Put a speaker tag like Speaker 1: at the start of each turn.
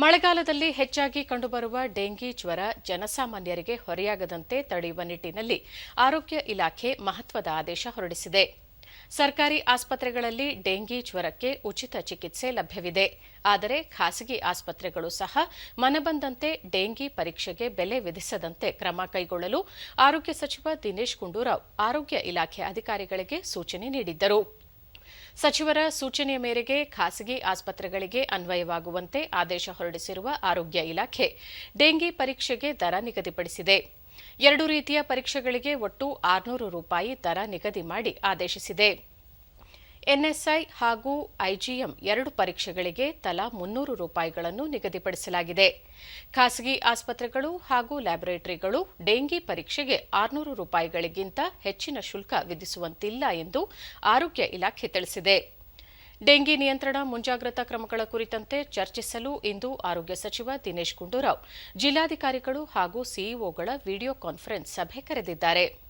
Speaker 1: ಮಳೆಗಾಲದಲ್ಲಿ ಹೆಚ್ಚಾಗಿ ಕಂಡುಬರುವ ಡೆಂಗಿ ಜ್ವರ ಜನಸಾಮಾನ್ಯರಿಗೆ ಹೊರೆಯಾಗದಂತೆ ತಡೆಯುವ ನಿಟ್ಟಿನಲ್ಲಿ ಆರೋಗ್ಯ ಇಲಾಖೆ ಮಹತ್ವದ ಆದೇಶ ಹೊರಡಿಸಿದೆ. ಸರ್ಕಾರಿ ಆಸ್ಪತ್ರೆಗಳಲ್ಲಿ ಡೆಂಗಿ ಜ್ವರಕ್ಕೆ ಉಚಿತ ಚಿಕಿತ್ಸೆ ಲಭ್ಯವಿದೆ. ಆದರೆ ಖಾಸಗಿ ಆಸ್ಪತ್ರೆಗಳು ಸಹ ಮನಬಂದಂತೆ ಡೆಂಗಿ ಪರೀಕ್ಷೆಗೆ ಬೆಲೆ ವಿಧಿಸದಂತೆ ಕ್ರಮ ಕೈಗೊಳ್ಳಲು ಆರೋಗ್ಯ ಸಚಿವ ದಿನೇಶ್ ಗುಂಡೂರಾವ್ ಆರೋಗ್ಯ ಇಲಾಖೆ ಅಧಿಕಾರಿಗಳಿಗೆ ಸೂಚನೆ ನೀಡಿದ್ದರು. ಸಚಿವರ ಸೂಚನೆಯ ಮೇರೆಗೆ ಖಾಸಗಿ ಆಸ್ಪತ್ರೆಗಳಿಗೆ ಅನ್ವಯವಾಗುವಂತೆ ಆದೇಶ ಹೊರಡಿಸಿರುವ ಆರೋಗ್ಯ ಇಲಾಖೆ ಡೆಂಗಿ ಪರೀಕ್ಷೆಗೆ ದರ ನಿಗದಿಪಡಿಸಿದೆ. ಎರಡು ರೀತಿಯ ಪರೀಕ್ಷೆಗಳಿಗೆ ಒಟ್ಟು ಆರುನೂರು ರೂಪಾಯಿ ದರ ನಿಗದಿ ಮಾಡಿ ಆದೇಶಿಸಿದೆ. ಎನ್ಎಸ್ಐ ಹಾಗೂ ಐಜಿಎಂ ಎರಡು ಪರೀಕ್ಷೆಗಳಿಗೆ ತಲಾ ಮುನ್ನೂರು ರೂಪಾಯಿಗಳನ್ನು ನಿಗದಿಪಡಿಸಲಾಗಿದೆ. ಖಾಸಗಿ ಆಸ್ಪತ್ರೆಗಳು ಹಾಗೂ ಲ್ಯಾಬೊರೇಟರಿಗಳು ಡೆಂಗಿ ಪರೀಕ್ಷೆಗೆ ಆರುನೂರು ರೂಪಾಯಿಗಳಿಗಿಂತ ಹೆಚ್ಚಿನ ಶುಲ್ಕ ವಿಧಿಸುವಂತಿಲ್ಲ ಎಂದು ಆರೋಗ್ಯ ಇಲಾಖೆ ತಿಳಿಸಿದೆ. ಡೆಂಗಿ ನಿಯಂತ್ರಣ ಮುಂಜಾಗ್ರತಾ ಕ್ರಮಗಳ ಕುರಿತಂತೆ ಚರ್ಚಿಸಲು ಇಂದು ಆರೋಗ್ಯ ಸಚಿವ ದಿನೇಶ್ ಗುಂಡೂರಾವ್, ಜಿಲ್ಲಾಧಿಕಾರಿಗಳು ಹಾಗೂ ಸಿಇಒಗಳ ವಿಡಿಯೋ ಕಾನ್ಫರೆನ್ಸ್ ಸಭೆ ಕರೆದಿದ್ದಾರೆ.